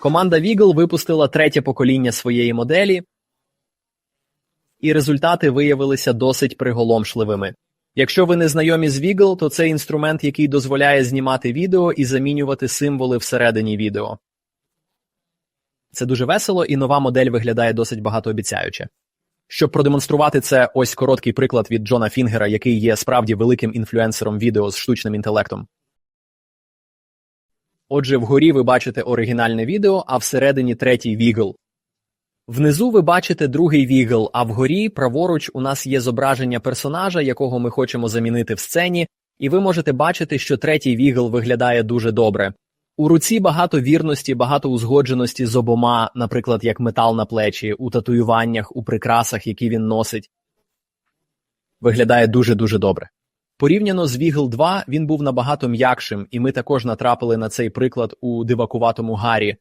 Команда Wiggle випустила третє покоління своєї моделі, і результати виявилися досить приголомшливими. Якщо ви не знайомі з Wiggle, то це інструмент, який дозволяє знімати відео і замінювати символи всередині відео. Це дуже весело, і нова модель виглядає досить багатообіцяюче. Щоб продемонструвати це, ось короткий приклад від Джона Фінгера, який є справді великим інфлюенсером відео з штучним інтелектом. Отже, вгорі ви бачите оригінальне відео, а всередині третій вігл. Внизу ви бачите другий вігл, а вгорі праворуч у нас є зображення персонажа, якого ми хочемо замінити в сцені, і ви можете бачити, що третій вігл виглядає дуже добре. У руці багато вірності, багато узгодженості з обома, наприклад, як метал на плечі, у татуюваннях, у прикрасах, які він носить. Виглядає дуже-дуже добре. Порівняно з Вігл 2 він був набагато м'якшим, і ми також натрапили на цей приклад у дивакуватому Гаррі.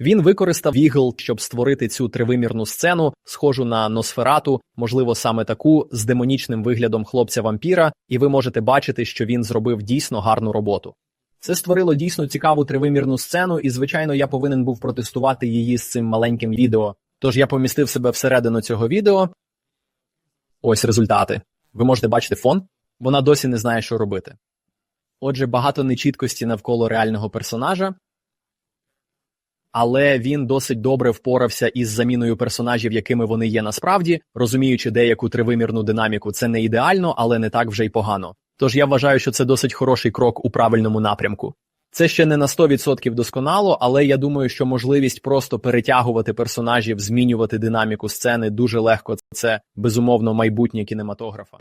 Він використав Вігл, щоб створити цю тривимірну сцену, схожу на Носферату, можливо, саме таку з демонічним виглядом хлопця-вампіра, і ви можете бачити, що він зробив дійсно гарну роботу. Це створило дійсно цікаву тривимірну сцену, і, звичайно, я повинен був протестувати її з цим маленьким відео. Тож я помістив себе всередину цього відео. Ось результати. Ви можете бачити фон, вона досі не знає, що робити. Отже, багато нечіткості навколо реального персонажа, але він досить добре впорався із заміною персонажів, якими вони є насправді, розуміючи деяку тривимірну динаміку. Це не ідеально, але не так вже й погано. Тож я вважаю, що це досить хороший крок у правильному напрямку. Це ще не на 100% досконало, але я думаю, що можливість просто перетягувати персонажів, змінювати динаміку сцени дуже легко. Це безумовно майбутнє кінематографа.